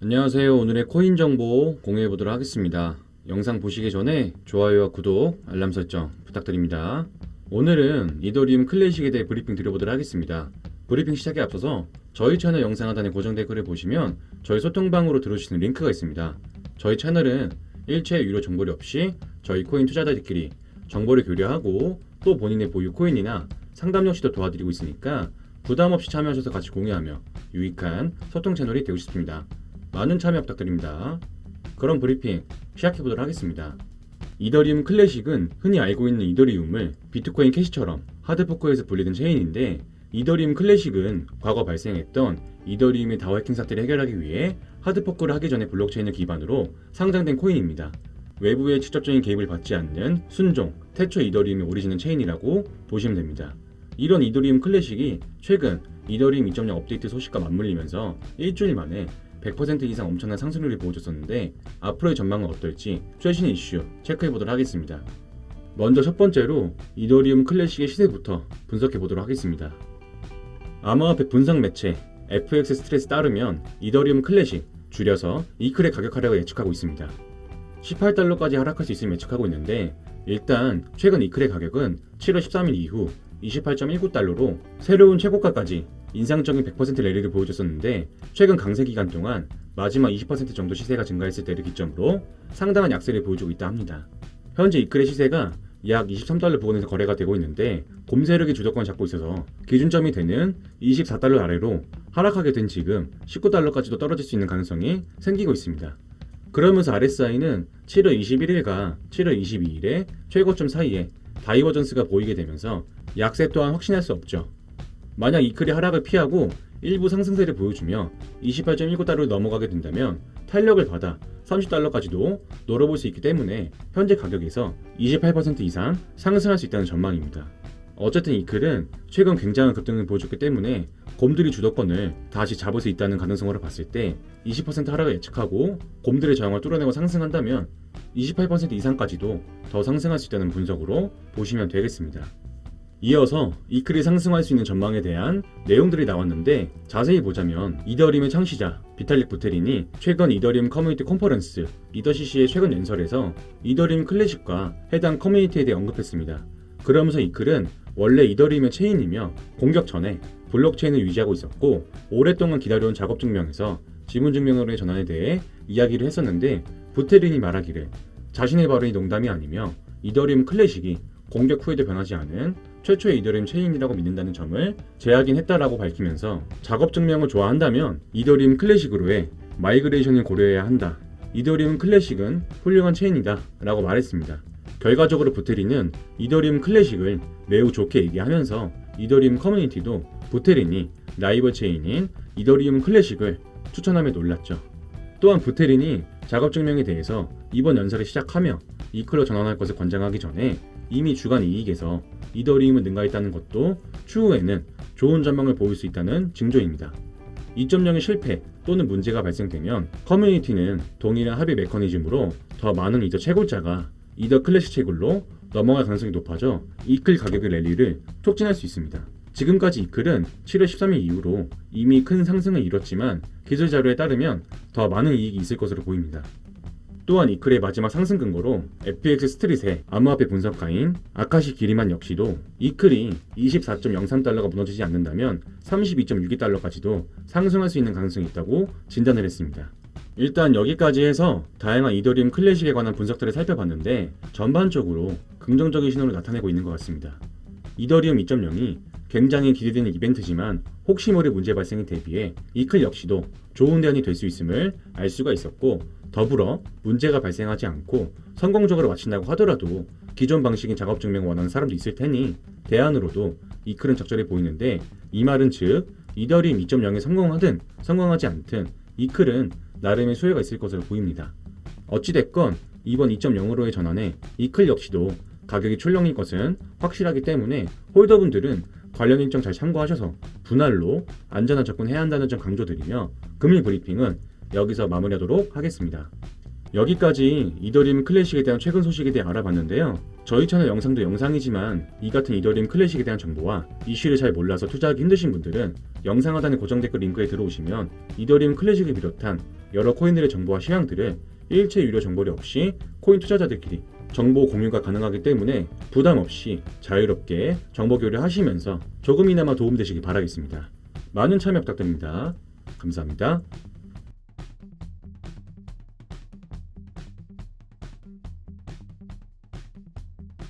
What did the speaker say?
안녕하세요. 오늘의 코인 정보 공유해 보도록 하겠습니다. 영상 보시기 전에 좋아요와 구독, 알람 설정 부탁드립니다. 오늘은 이더리움 클래식에 대해 브리핑 드려보도록 하겠습니다. 브리핑 시작에 앞서서 저희 채널 영상 하단에 고정 댓글을 보시면 저희 소통방으로 있는 링크가 있습니다. 저희 채널은 일체 유료 정보료 없이 저희 코인 투자자들끼리 정보를 교류하고 또 본인의 보유 코인이나 상담 역시도 도와드리고 있으니까 부담 없이 참여하셔서 같이 공유하며 유익한 소통 채널이 되고 싶습니다. 많은 참여 부탁드립니다. 그럼 브리핑 시작해 보도록 하겠습니다. 이더리움 클래식은 흔히 알고 있는 이더리움을 비트코인 캐시처럼 하드포크에서 분리된 체인인데 이더리움 클래식은 과거 발생했던 이더리움의 다워 해킹 사태를 해결하기 위해 하드포크를 하기 전에 블록체인을 기반으로 상장된 코인입니다. 외부의 직접적인 개입을 받지 않는 순종, 태초 이더리움의 오리지널 체인이라고 보시면 됩니다. 이런 이더리움 클래식이 최근 이더리움 2.0 업데이트 소식과 맞물리면서 일주일 만에 100% 이상 엄청난 상승률을 보여줬었는데 앞으로의 전망은 어떨지 최신 이슈 체크해 보도록 하겠습니다. 먼저 첫 번째로 이더리움 클래식의 시세부터 분석해 보도록 하겠습니다. 암호화폐 분석 매체 FX 스트레스 따르면 이더리움 클래식 줄여서 이클의 가격 하락을 예측하고 있습니다. 18달러까지 하락할 수 있음을 예측하고 있는데 일단 최근 이클의 가격은 7월 13일 이후 28.19달러로 새로운 최고가까지 인상적인 100% 랠리를 보여줬었는데 최근 강세 기간 동안 마지막 20% 정도 시세가 증가했을 때를 기점으로 상당한 약세를 보여주고 있다 합니다. 현재 이클의 시세가 약 23달러 부근에서 거래가 되고 있는데 곰 세력이 주도권 잡고 있어서 기준점이 되는 24달러 아래로 하락하게 된 지금 19달러까지도 떨어질 수 있는 가능성이 생기고 있습니다. 그러면서 RSI는 7월 21일과 7월 22일에 최고점 사이에 다이버전스가 보이게 되면서 약세 또한 확신할 수 없죠. 만약 이클이 하락을 피하고 일부 상승세를 보여주며 28.19달러를 넘어가게 된다면 탄력을 받아 30달러까지도 노려볼 수 있기 때문에 현재 가격에서 28% 이상 상승할 수 있다는 전망입니다. 어쨌든 이클은 최근 굉장한 급등을 보여줬기 때문에 곰들이 주도권을 다시 잡을 수 있다는 가능성으로 봤을 때 20% 하락을 예측하고 곰들의 저항을 뚫어내고 상승한다면 28% 이상까지도 더 상승할 수 있다는 분석으로 보시면 되겠습니다. 이어서 이클이 상승할 수 있는 전망에 대한 내용들이 나왔는데 자세히 보자면 이더리움의 창시자 비탈릭 부테린이 최근 이더리움 커뮤니티 컨퍼런스 이더CC의 최근 연설에서 이더리움 클래식과 해당 커뮤니티에 대해 언급했습니다. 그러면서 이클은 원래 이더리움의 체인이며 공격 전에 블록체인을 유지하고 있었고 오랫동안 기다려온 작업 증명에서 지문 증명으로의 전환에 대해 이야기를 했었는데 부테린이 말하기를 자신의 발언이 농담이 아니며 이더리움 클래식이 공격 후에도 변하지 않은 최초의 이더리움 체인이라고 믿는다는 점을 재확인했다라고 밝히면서 작업 증명을 좋아한다면 이더리움 클래식으로의 마이그레이션을 고려해야 한다. 이더리움 클래식은 훌륭한 체인이다 라고 말했습니다. 결과적으로 부테린은 이더리움 클래식을 매우 좋게 얘기하면서 이더리움 커뮤니티도 부테린이 라이벌 체인인 이더리움 클래식을 추천함에 놀랐죠. 또한 부테린이 작업 증명에 대해서 이번 연설을 시작하며 이클로 전환할 것을 권장하기 전에 이미 주간 이익에서 이더리움을 능가했다는 것도 추후에는 좋은 전망을 보일 수 있다는 징조입니다. 2.0의 실패 또는 문제가 발생되면 커뮤니티는 동일한 합의 메커니즘으로 더 많은 이더 채굴자가 이더 클래식 채굴로 넘어갈 가능성이 높아져 이클 가격의 랠리를 촉진할 수 있습니다. 지금까지 이클은 7월 13일 이후로 이미 큰 상승을 이뤘지만 기술 자료에 따르면 더 많은 이익이 있을 것으로 보입니다. 또한 이클의 마지막 상승 근거로 FX 스트릿의 암호화폐 분석가인 아카시 기리만 역시도 이클이 24.03달러가 무너지지 않는다면 32.62달러까지도 상승할 수 있는 가능성이 있다고 진단을 했습니다. 일단 여기까지 해서 다양한 이더리움 클래식에 관한 분석들을 살펴봤는데 전반적으로 긍정적인 신호를 나타내고 있는 것 같습니다. 이더리움 2.0이 굉장히 기대되는 이벤트지만 혹시 모를 문제 발생에 대비해 이클 역시도 좋은 대안이 될 수 있음을 알 수가 있었고 더불어 문제가 발생하지 않고 성공적으로 마친다고 하더라도 기존 방식인 작업 증명을 원하는 사람도 있을 테니 대안으로도 이클은 적절해 보이는데 이 말은 즉 이더리움 2.0에 성공하든 성공하지 않든 이클은 나름의 수혜가 있을 것으로 보입니다. 어찌됐건 이번 2.0으로의 전환에 이 클 역시도 가격이 출렁일 것은 확실하기 때문에 홀더분들은 관련 일정 잘 참고하셔서 분할로 안전한 접근해야 한다는 점 강조드리며 금일 브리핑은 여기서 마무리하도록 하겠습니다. 여기까지 이더리움 클래식에 대한 최근 소식에 대해 알아봤는데요. 저희 채널 영상도 영상이지만 이 같은 이더리움 클래식에 대한 정보와 이슈를 잘 몰라서 투자하기 힘드신 분들은 영상 하단의 고정 댓글 링크에 들어오시면 이더리움 클래식을 비롯한 여러 코인들의 정보와 시황들을 일체 유료 정보료 없이 코인 투자자들끼리 정보 공유가 가능하기 때문에 부담 없이 자유롭게 정보 교류하시면서 조금이나마 도움되시기 바라겠습니다. 많은 참여 부탁드립니다. 감사합니다.